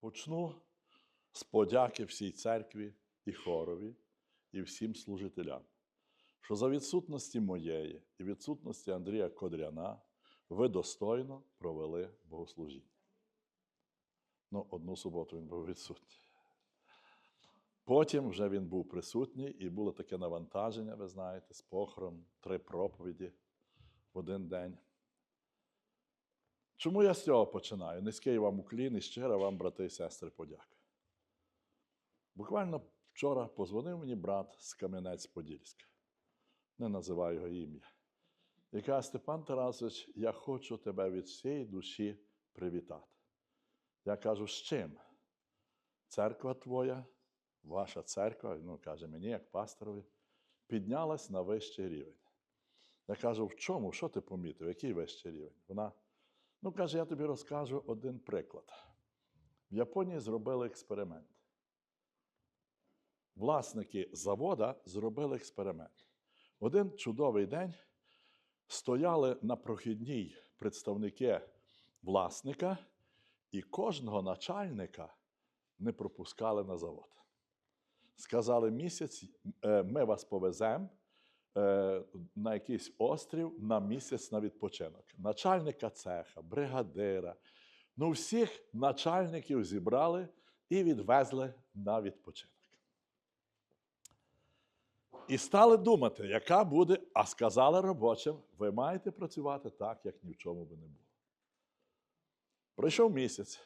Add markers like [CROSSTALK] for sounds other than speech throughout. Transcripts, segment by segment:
Почну з подяки всій церкві і хорові, і всім служителям, що за відсутності моєї і відсутності Андрія Кодряна ви достойно провели богослужіння. Ну, одну суботу він був відсутній. Потім вже він був присутній, і було таке навантаження, ви знаєте, з похором, три проповіді в один день. Чому я з цього починаю? Низький вам уклін і щира вам, брати і сестри, подяка. Буквально вчора позвонив мені брат з Кам'янець-Подільська. Не називаю його ім'я. І каже, Степан Тарасович, я хочу тебе від всієї душі привітати. Я кажу, з чим? Церква твоя, ваша церква, ну, каже мені, як пасторові, піднялась на вищий рівень. Я кажу, в чому? Що ти помітив? Який вищий рівень? Вона, ну каже, я тобі розкажу один приклад. В Японії зробили експеримент. Власники завода зробили експеримент. Один чудовий день стояли на прохідній представники власника, і кожного начальника не пропускали на завод. Сказали, місяць е, ми вас повеземо на якийсь острів на місяць на відпочинок. Начальника цеха, бригадира. Ну, всіх начальників зібрали і відвезли на відпочинок. І стали думати, яка буде, а сказали робочим, ви маєте працювати так, як ні в чому би не було. Пройшов місяць,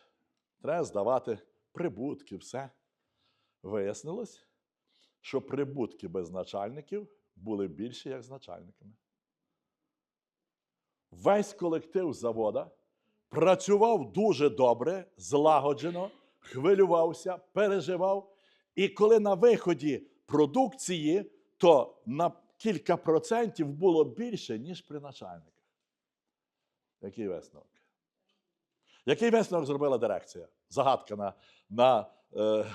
треба здавати прибутки, все. Вияснилось, що прибутки без начальників були більші, як з начальниками. Весь колектив завода працював дуже добре, злагоджено, хвилювався, переживав. І коли на виході продукції, то на кілька процентів було більше, ніж при начальниках. Який висновок? Який висновок зробила дирекція? Загадка на, на е,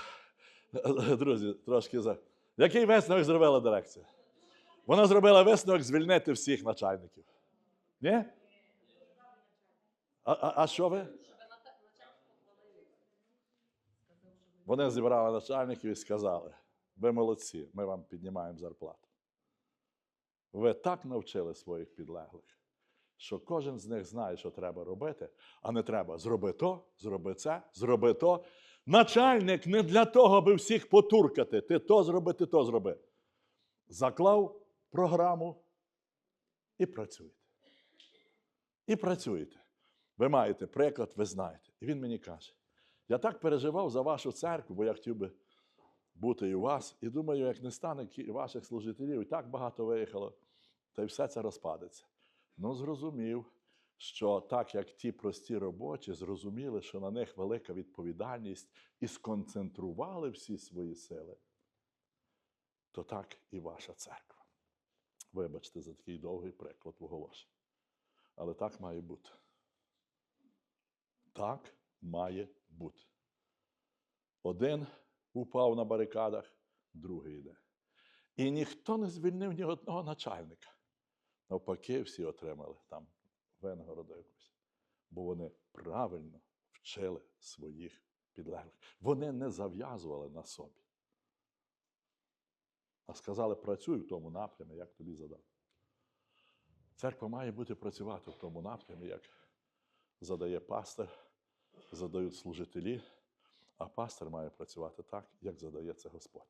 [LAUGHS] друзі, трошки за. Який висновок зробила дирекція? Вона зробила висновок звільнити всіх начальників. Ні? А, а, а що ви? Вони зібрали начальників і сказали: ви молодці, ми вам піднімаємо зарплату. Ви так навчили своїх підлеглих, що кожен з них знає, що треба робити, а не треба зроби то, зроби це, зроби то. Начальник не для того, аби всіх потуркати. Ти то зроби, ти то зроби. Заклав програму і працюєте. І працюєте. Ви маєте приклад, ви знаєте. І він мені каже: я так переживав за вашу церкву, бо я хотів би бути і у вас. І думаю, як не стане ваших служителів, і так багато виїхало, та й все це розпадеться. Ну, зрозумів, що так як ті прості робочі зрозуміли, що на них велика відповідальність і сконцентрували всі свої сили, то так і ваша церква. Вибачте за такий довгий приклад в оголошенні. Але так має бути. Так має бути. Один упав на барикадах, другий йде. І ніхто не звільнив ні одного начальника. Навпаки, всі отримали там винагороду якусь. Бо вони правильно вчили своїх підлеглих. Вони не зав'язували на собі. А сказали, працюй в тому напрямі, як тобі задав. Церква має бути працювати в тому напрямі, як задає пастор, задають служителі, а пастор має працювати так, як задає це Господь.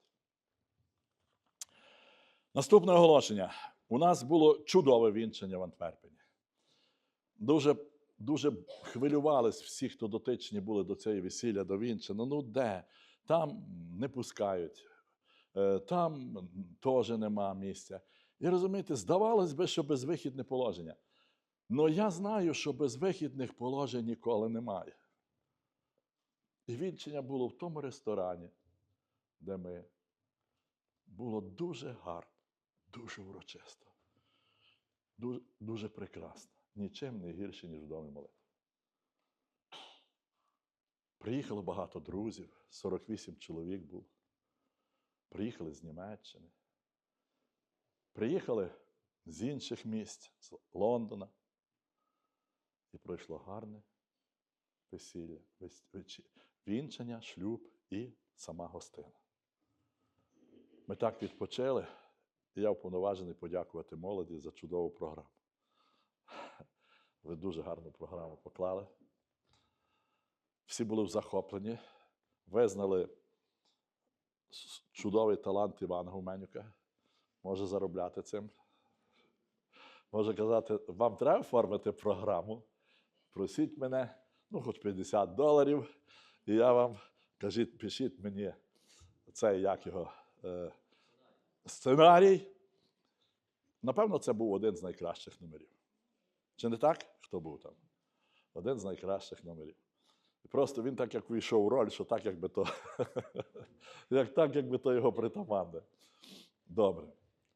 Наступне оголошення. У нас було чудове вінчання в Антверпені. Дуже, дуже хвилювались всі, хто дотичні були до цієї весілля, до вінчання. Ну де? Там не пускають, там теж нема місця. І розумієте, здавалось би, що безвихідне положення. Але я знаю, що безвихідних положень ніколи немає. І вінчення було в тому ресторані, де ми було дуже гарно, дуже урочисто, дуже, дуже прекрасно. Нічим не гірше, ніж в домі молитви. Приїхало багато друзів, 48 чоловік було. Приїхали з Німеччини. Приїхали з інших місць, з Лондона. І пройшло гарне весілля, вес- вінчання, шлюб і сама гостина. Ми так відпочили, і я вповноважений подякувати молоді за чудову програму. Ви дуже гарну програму поклали. Всі були захоплені, визнали чудовий талант Івана Гуменюка. Може заробляти цим. Може казати, вам треба оформити програму. Просіть мене, ну, хоч 50 доларів, і я вам кажіть, пишіть мені цей як його е, сценарій. Напевно, це був один з найкращих номерів. Чи не так? Хто був там? Один з найкращих номерів. Просто він так як вийшов у роль, що так, якби то, [LAUGHS] як так, якби то його притаманне. Добре.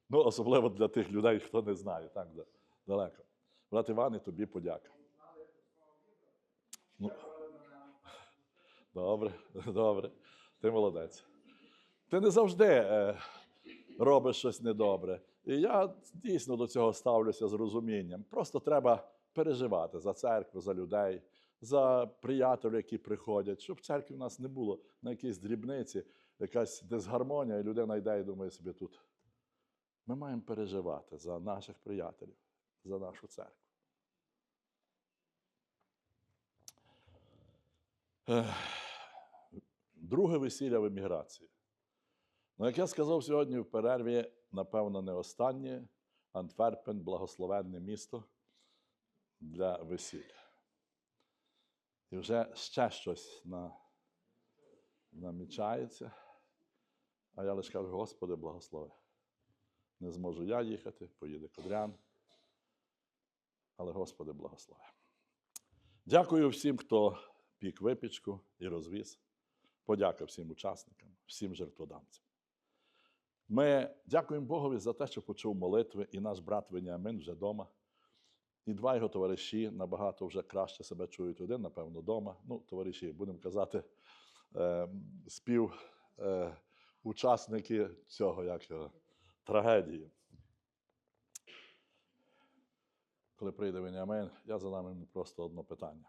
Ну, особливо для тих людей, хто не знає, так далеко. Брат Іван, і тобі подяка. Ну, [LAUGHS] добре, [LAUGHS] добре. Ти молодець. Ти не завжди е, робиш щось недобре. І я дійсно до цього ставлюся з розумінням. Просто треба переживати за церкву, за людей, за приятелів, які приходять, щоб в церкві в нас не було на якійсь дрібниці, якась дисгармонія, і людина йде і думає собі тут. Ми маємо переживати за наших приятелів, за нашу церкву. Друге весілля в еміграції. Ну, як я сказав сьогодні в перерві, напевно, не останнє. Антверпен благословенне місто для весілля. І вже ще щось на, намічається. А я лише кажу, Господи, благослови. Не зможу я їхати, поїде Кодрян. Але Господи, благослови. Дякую всім, хто пік випічку і розвіз. Подяка всім учасникам, всім жертводамцям. Ми дякуємо Богові за те, що почув молитви, і наш брат Веніамин вже вдома. І два його товариші набагато вже краще себе чують. Один, напевно, вдома. Ну, товариші, будемо казати, е, спів е, учасники цього як його, трагедії. Коли прийде Веніамин, я задам йому просто одне питання: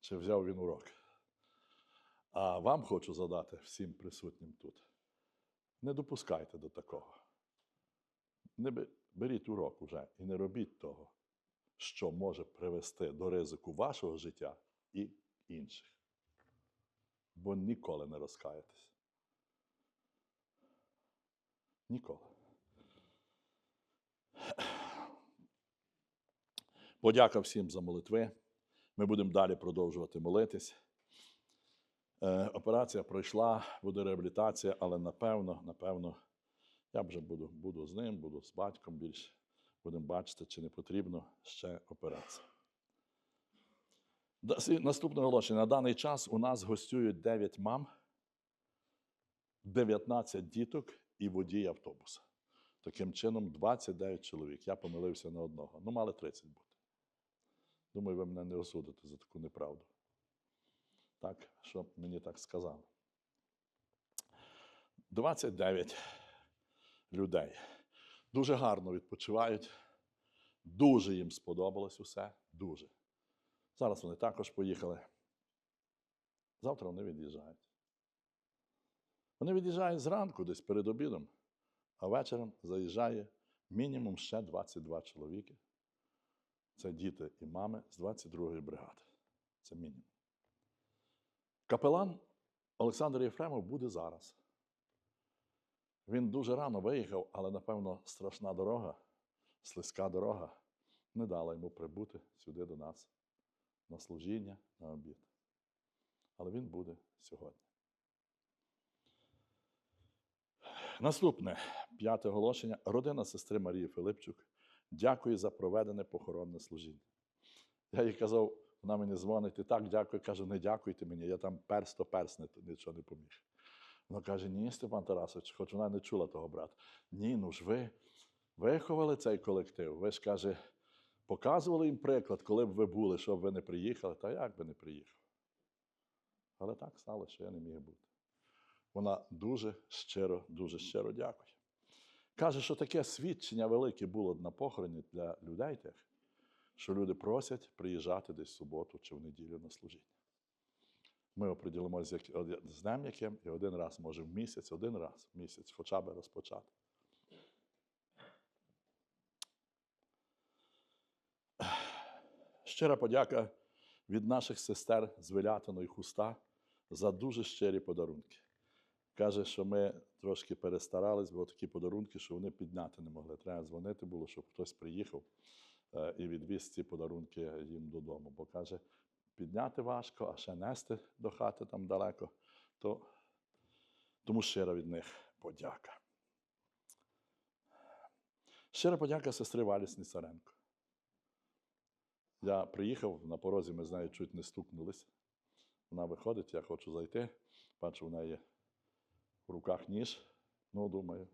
чи взяв він урок? А вам хочу задати всім присутнім тут. Не допускайте до такого. Не беріть урок уже і не робіть того, що може привести до ризику вашого життя і інших. Бо ніколи не розкаєтесь. Ніколи. Подяка всім за молитви. Ми будемо далі продовжувати молитись. Е, Операція пройшла, буде реабілітація, але напевно, напевно, я вже буду, буду з ним, буду з батьком більше. Будемо бачити, чи не потрібно ще операція. Наступне оголошення. На даний час у нас гостюють 9 мам, 19 діток і водій автобуса. Таким чином, 29 чоловік. Я помилився на одного. Ну, мали 30 бути. Думаю, ви мене не осудите за таку неправду. Так, що мені так сказали. 29 людей. Дуже гарно відпочивають. Дуже їм сподобалось усе. Дуже. Зараз вони також поїхали. Завтра вони від'їжджають. Вони від'їжджають зранку, десь перед обідом, а вечором заїжджає мінімум ще 22 чоловіки. Це діти і мами з 22-ї бригади. Це мінімум. Капелан Олександр Єфремов буде зараз. Він дуже рано виїхав, але, напевно, страшна дорога, слизька дорога не дала йому прибути сюди до нас на служіння, на обід. Але він буде сьогодні. Наступне п'яте оголошення. Родина сестри Марії Филипчук. Дякую за проведене похоронне служіння. Я їй казав, вона мені дзвонить, і так дякую. Кажу, не дякуйте мені, я там перс то нічого не поміг. Вона каже: ні, Степан Тарасович, хоч вона не чула того брата. Ні, ну ж ви виховали цей колектив. Ви ж каже, показували їм приклад, коли б ви були, щоб ви не приїхали, та як би не приїхав. Але так стало, що я не міг бути. Вона дуже щиро, дуже щиро дякує. Каже, що таке свідчення велике було на похороні для людей тих, що люди просять приїжджати десь в суботу чи в неділю на служіння. Ми оприділимо з, як- з днем яким, і один раз, може, в місяць, один раз в місяць, хоча б розпочати. Щира подяка від наших сестер з Вилятиної хуста за дуже щирі подарунки. Каже, що ми трошки перестарались, бо такі подарунки, що вони підняти не могли. Треба дзвонити було, щоб хтось приїхав е, і відвіз ці подарунки їм додому. Бо каже, підняти важко, а ще нести до хати там далеко. То, тому щира від них подяка. Щира подяка сестри Валі Сніцаренко. Я приїхав на порозі, ми з нею чуть не стукнулись. Вона виходить, я хочу зайти. Бачу, в неї в руках ніж. Ну, думаю,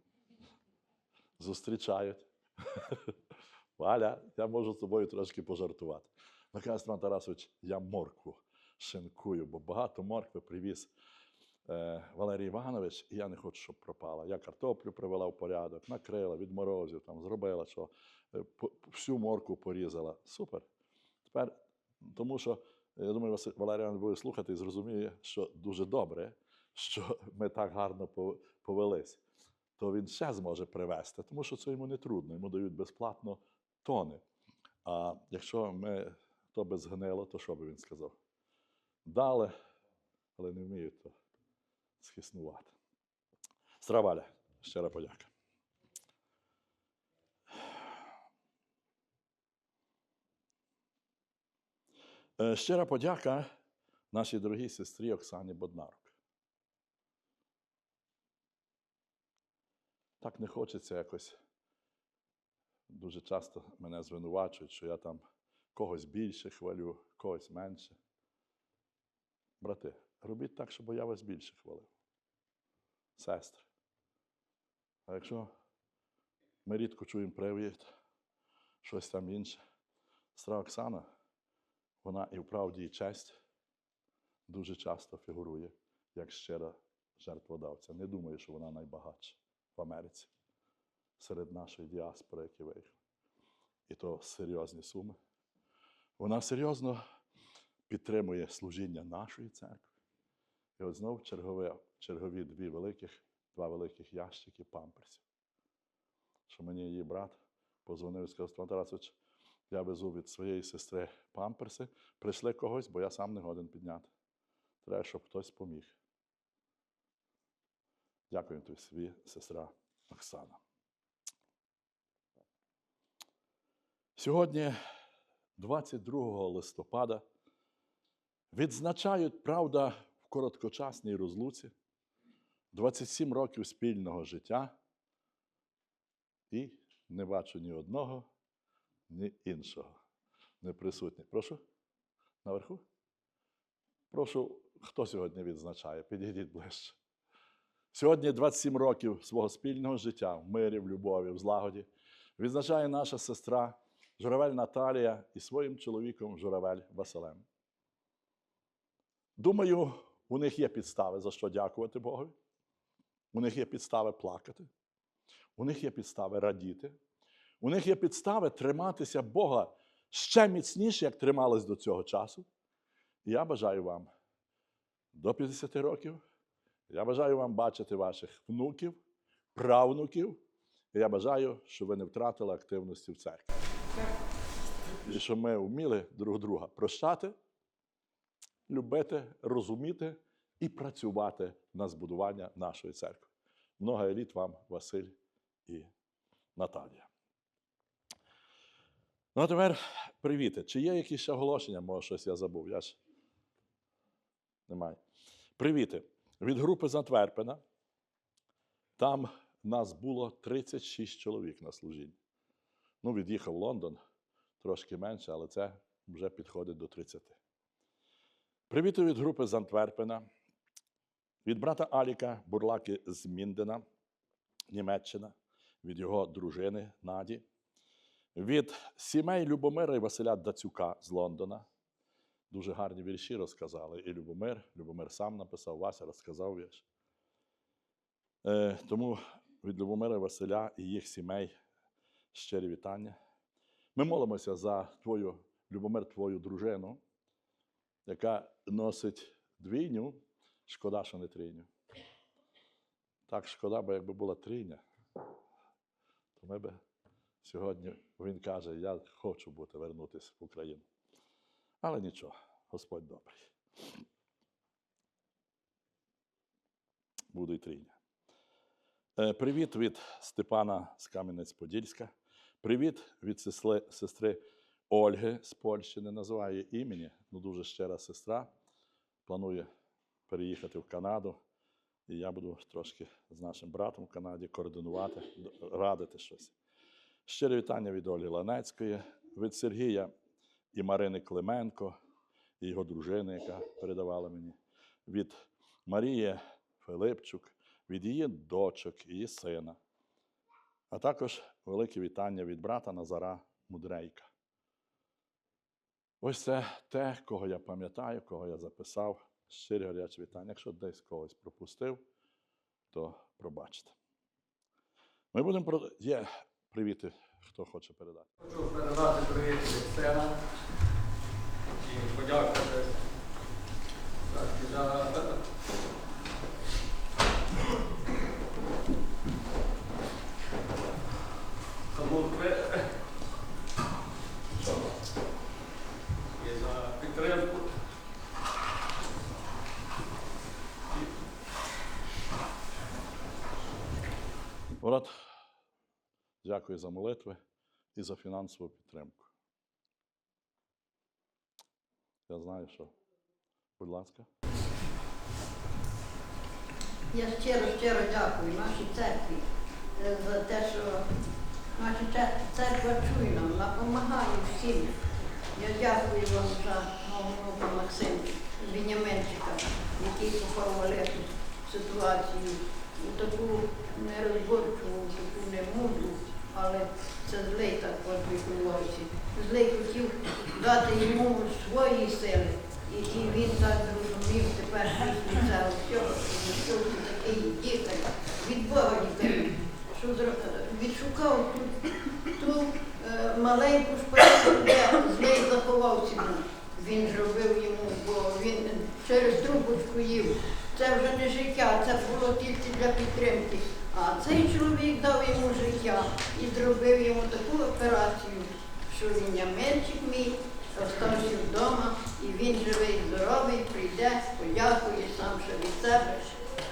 зустрічають. [LAUGHS] Валя, я можу з тобою трошки пожартувати. Вона каже, Степан Тарасович, я моркву шинкую, бо багато моркви привіз е, Валерій Іванович, і я не хочу, щоб пропала. Я картоплю привела в порядок, накрила від морозів, там, зробила, що е, всю моркву порізала. Супер. Тепер, тому що я думаю, Валерій буде слухати і зрозуміє, що дуже добре, що ми так гарно повелись, то він ще зможе привезти, тому що це йому не трудно, йому дають безплатно тони. А якщо ми то би згнило, то що би він сказав? Дали, але не вміють то схиснувати. Страваля, щира подяка. Щира подяка нашій дорогій сестрі Оксані Боднарук. Так не хочеться якось. Дуже часто мене звинувачують, що я там когось більше хвалю, когось менше. Брати, робіть так, щоб я вас більше хвалив. Сестри. А якщо ми рідко чуємо привід, щось там інше, сестра Оксана, вона і в правді, і честь дуже часто фігурує як щира жертводавця. Не думаю, що вона найбагатша в Америці серед нашої діаспори, які виїхали. І то серйозні суми. Вона серйозно підтримує служіння нашої церкви. І от знов чергові, чергові дві великих, два великих ящики памперсів. Що мені її брат позвонив і сказав, Тарасович, я везу від своєї сестри памперси, прийшли когось, бо я сам не годен підняти. Треба, щоб хтось поміг. Дякую тобі, свій сестра Оксана. Сьогодні, 22 листопада, відзначають, правда, в короткочасній розлуці 27 років спільного життя і не бачу ні одного, ні іншого. Не присутні. Прошу? Наверху? Прошу, хто сьогодні відзначає? Підійдіть ближче. Сьогодні 27 років свого спільного життя в мирі, в любові, в злагоді відзначає наша сестра Журавель Наталія і своїм чоловіком Журавель Василем. Думаю, у них є підстави, за що дякувати Богові. У них є підстави плакати. У них є підстави радіти. У них є підстави триматися Бога ще міцніше, як тримались до цього часу. Я бажаю вам до 50 років. Я бажаю вам бачити ваших внуків, правнуків. Я бажаю, щоб ви не втратили активності в церкві. І щоб ми вміли друг друга прощати, любити, розуміти і працювати на збудування нашої церкви. Много еліт вам, Василь і Наталія. Ну, а тепер привіти. Чи є якісь оголошення? Може, щось я забув. Я ж... Немає. Привіти. Від групи з Антверпена. Там нас було 36 чоловік на служінні. Ну, від'їхав Лондон, трошки менше, але це вже підходить до 30. Привіти від групи з Антверпена, від брата Аліка Бурлаки з Міндена, Німеччина, від його дружини Наді, від сімей Любомира і Василя Дацюка з Лондона. Дуже гарні вірші розказали. І Любомир, Любомир сам написав, Вася розказав вірш. Е, тому від Любомира і Василя і їх сімей щирі вітання. Ми молимося за твою, Любомир, твою дружину, яка носить двійню. Шкода, що не трійню. Так шкода, бо якби була трійня, то ми би сьогодні він каже, я хочу бути вернутися в Україну. Але нічого, Господь добрий. Буде й трійня. Е, Привіт від Степана з Кам'янець-Подільська. Привіт від сестри Ольги з Польщі. Не називаю її імені, ну дуже щира сестра. Планує переїхати в Канаду. І я буду трошки з нашим братом в Канаді координувати, радити щось. Щире вітання від Олі Ланецької, від Сергія і Марини Клименко, і його дружини, яка передавала мені, від Марії Филипчук, від її дочок, її сина. А також велике вітання від брата Назара Мудрейка. Ось це те, кого я пам'ятаю, кого я записав. Щирі гарячі вітання. Якщо десь когось пропустив, то пробачте. Ми будемо. Є привіти, хто хоче передати. Хочу передати привіт від сина і подякувати за і за підтримку. Брат, дякую за молитви і за фінансову підтримку. Я знаю, що. Будь ласка. Я щиро щиро дякую нашій церкві е, за те, що наша церква чує нам, допомагає всім. Я дякую вам за мого внука Максима Вінyaменчика, який попав ситуацію у таку нерозборчу, у таку немудру, але це злий так відбувався. Злий хотів дати йому свої сили. І, і він так зрозумів тепер після цього всього, що Христос такий лікар, від Бога лікар, що відшукав ту, ту е, маленьку шпарину, де злий заховався. Він зробив йому, бо він через трубочку їв. Це вже не життя, це було тільки для підтримки. А цей чоловік дав йому життя і зробив йому таку операцію, що він ямельчик мій остався вдома, і він живий, здоровий, прийде, подякує сам ще від себе.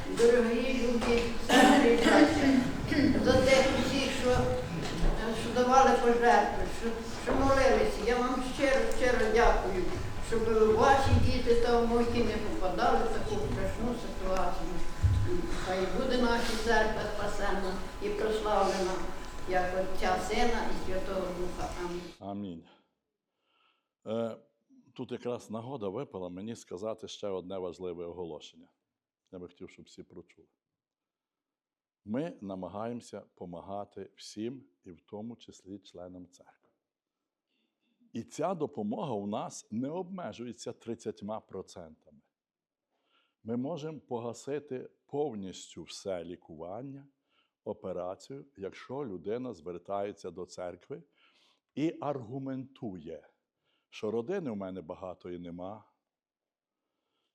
Дорогі люди, сестри і браті, за те усіх, що, що давали пожертви, що, що молилися. Я вам щиро, щиро дякую, щоб ваші діти та внуки не попадали в таку страшну ситуацію. І Хай буде наша церква і прославлена, як Отця Сина і Святого Духа. Амінь. Амінь. Е, тут якраз нагода випала мені сказати ще одне важливе оголошення. Я би хотів, щоб всі прочули. Ми намагаємося допомагати всім, і в тому числі членам церкви. І ця допомога у нас не обмежується 30%. Ми можемо погасити повністю все лікування, операцію, якщо людина звертається до церкви і аргументує, що родини в мене багатої нема,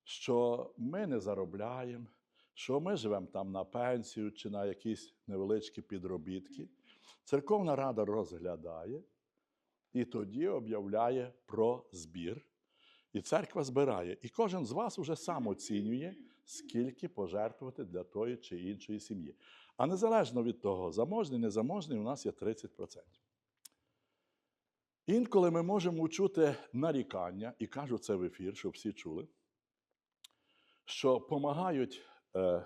що ми не заробляємо, що ми живемо там на пенсію чи на якісь невеличкі підробітки. Церковна рада розглядає і тоді об'являє про збір. І церква збирає. І кожен з вас уже сам оцінює, скільки пожертвувати для тої чи іншої сім'ї. А незалежно від того, заможний, незаможний, у нас є 30%. Інколи ми можемо чути нарікання, і кажу це в ефір, щоб всі чули, що допомагають е,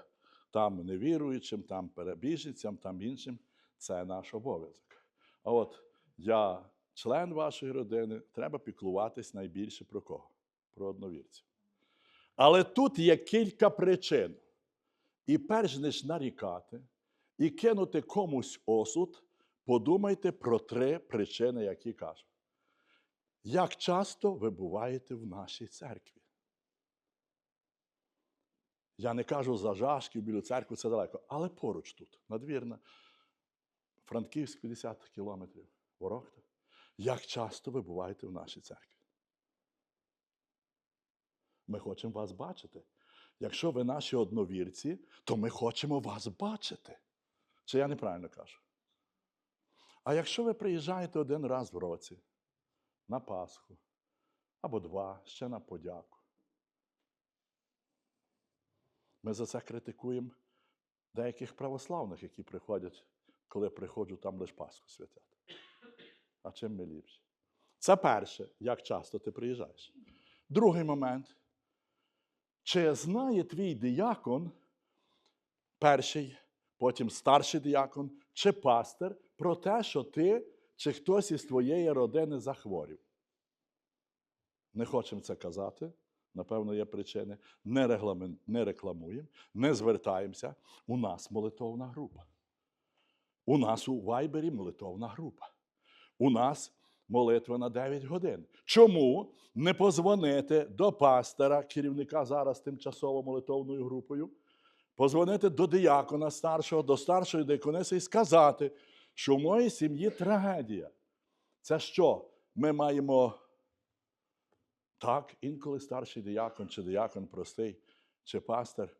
там невіруючим, там перебіженцям, там іншим. Це наш обов'язок. А от я, член вашої родини, треба піклуватись найбільше про кого? Про одновірців. Але тут є кілька причин. І перш ніж нарікати і кинути комусь осуд, подумайте про три причини, які кажу. Як часто ви буваєте в нашій церкві? Я не кажу за Жашків, біля церкви, це далеко, але поруч тут, надвірна. Франківськ 50 кілометрів, Ворохта. Як часто ви буваєте в нашій церкві? Ми хочемо вас бачити. Якщо ви наші одновірці, то ми хочемо вас бачити. Чи я неправильно кажу? А якщо ви приїжджаєте один раз в році на Пасху або два, ще на подяку, ми за це критикуємо деяких православних, які приходять, коли приходжу, там лише Пасху святять. А чим ми ліпше? Це перше, як часто ти приїжджаєш. Другий момент. Чи знає твій діякон, перший, потім старший діякон, чи пастир про те, що ти чи хтось із твоєї родини захворів? Не хочемо це казати. Напевно, є причини. Не, регламент, не рекламуємо, не звертаємося. У нас молитовна група. У нас у Вайбері молитовна група. У нас молитва на 9 годин. Чому не позвонити до пастора, керівника зараз тимчасово молитовною групою, позвонити до диякона старшого, до старшої диякониси і сказати, що в моїй сім'ї трагедія. Це що? Ми маємо так, інколи старший диякон чи диякон простий, чи пастор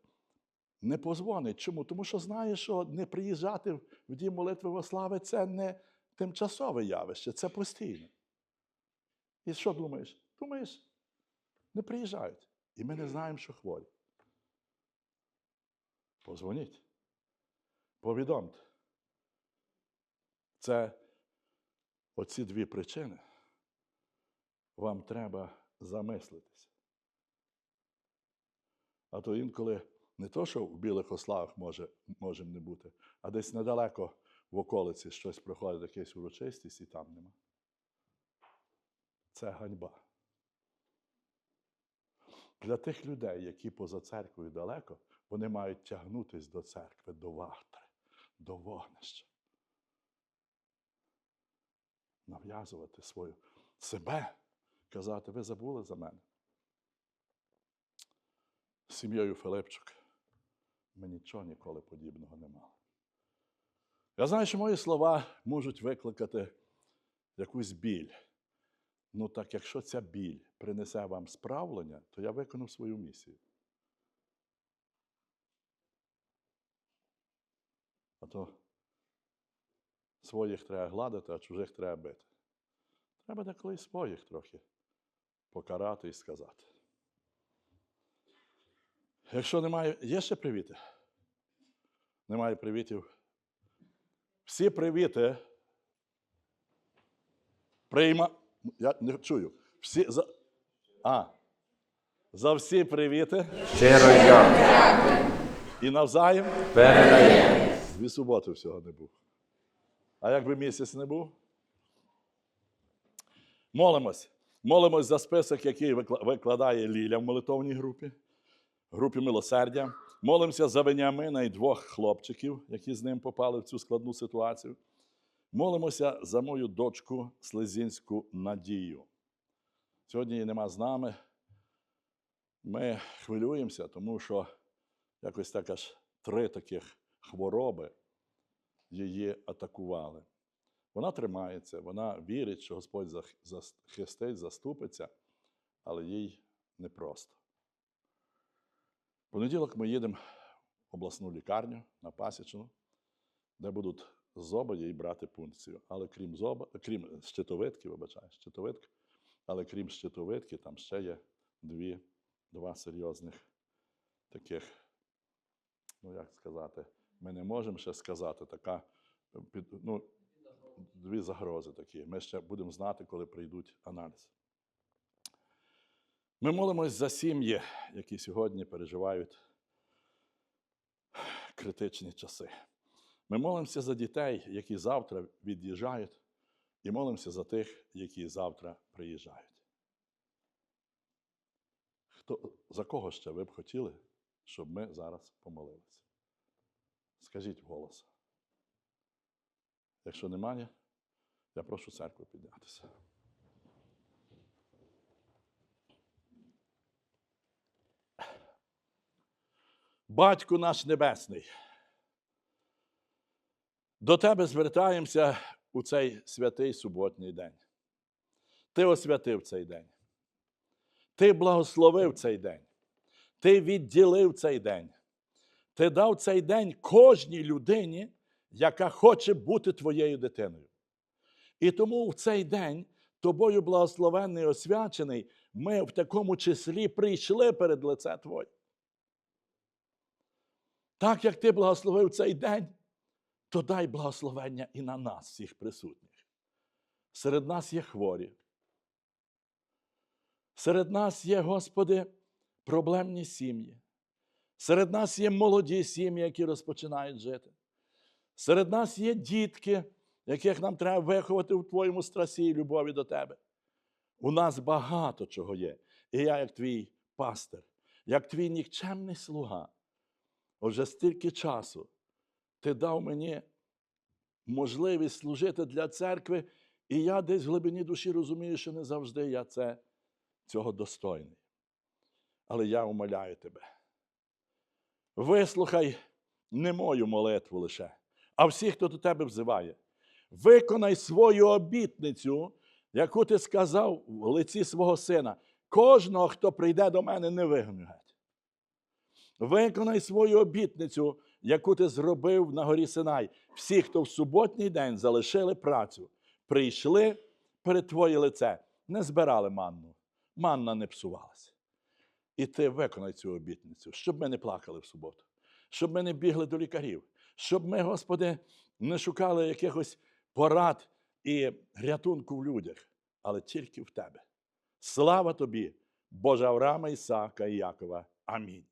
не позвонить. Чому? Тому що знає, що не приїжджати в дім молитви во слави це не тимчасове явище, це постійне. І що думаєш? Думаєш, не приїжджають. І ми не знаємо, що хворі. Позвоніть. Повідомте. Це оці дві причини. Вам треба замислитися. А то інколи не то, що в білих ославах може, може не бути, а десь недалеко в околиці щось проходить, якась урочистість, і там нема. Це ганьба. Для тих людей, які поза церквою далеко, вони мають тягнутися до церкви, до вартри, до вогнища. Нав'язувати свою себе, казати, ви забули за мене. Сім'єю Филипчук ми нічого ніколи подібного не мали. Я знаю, що мої слова можуть викликати якусь біль. Ну так якщо ця біль принесе вам справлення, то я виконав свою місію. А то своїх треба гладити, а чужих треба бити. Треба деколи своїх трохи покарати і сказати. Якщо немає, є ще привіти? Немає привітів. Всі привіти. Прийма. Я не чую. Всі за. А. За всі привіти. Щиро дякую. І навзаєм. Передаємо. Дві суботи всього не був. А якби місяць не був? Молимось. Молимось за список, який викладає Ліля в молитовній групі, групі милосердя. Молимося за Веніамина і двох хлопчиків, які з ним попали в цю складну ситуацію. Молимося за мою дочку Слезінську Надію. Сьогодні її нема з нами. Ми хвилюємося, тому що якось так аж три таких хвороби її атакували. Вона тримається, вона вірить, що Господь захистить, заступиться, але їй непросто. В понеділок ми їдемо в обласну лікарню на Пасічну, де будуть зоба їй брати пункцію. Але крім зоба, крім щитовидки, вибачаю, щитовидка, але крім щитовидки, там ще є дві, два серйозних таких, ну як сказати, ми не можемо ще сказати, така е, ну, дві загрози такі. Ми ще будемо знати, коли прийдуть аналізи. Ми молимось за сім'ї, які сьогодні переживають критичні часи. Ми молимося за дітей, які завтра від'їжджають, і молимося за тих, які завтра приїжджають. Хто, за кого ще ви б хотіли, щоб ми зараз помолилися? Скажіть вголос. Якщо немає, я прошу церкву піднятися. Батьку наш Небесний, до Тебе звертаємося у цей святий суботній день. Ти освятив цей день. Ти благословив цей день. Ти відділив цей день. Ти дав цей день кожній людині, яка хоче бути твоєю дитиною. І тому в цей день, тобою благословенний, освячений, ми в такому числі прийшли перед лице Твоє. Так як ти благословив цей день, то дай благословення і на нас, всіх присутніх. Серед нас є хворі. Серед нас є, Господи, проблемні сім'ї. Серед нас є молоді сім'ї, які розпочинають жити. Серед нас є дітки, яких нам треба виховати в Твоєму страсі і любові до Тебе. У нас багато чого є. І я, як твій пастир, як твій нікчемний слуга, вже стільки часу ти дав мені можливість служити для церкви, і я десь в глибині душі розумію, що не завжди я це, цього достойний. Але я умоляю тебе. Вислухай не мою молитву лише, а всіх, хто до тебе взиває. Виконай свою обітницю, яку ти сказав в лиці свого сина. Кожного, хто прийде до мене, не вигоню геть. Виконай свою обітницю, яку ти зробив на горі Синай. Всі, хто в суботній день залишили працю, прийшли перед твоє лице, не збирали манну. Манна не псувалася. І ти виконай цю обітницю, щоб ми не плакали в суботу, щоб ми не бігли до лікарів, щоб ми, Господи, не шукали якихось порад і рятунку в людях, але тільки в Тебе. Слава тобі, Боже Авраама, Ісаака і Якова. Амінь.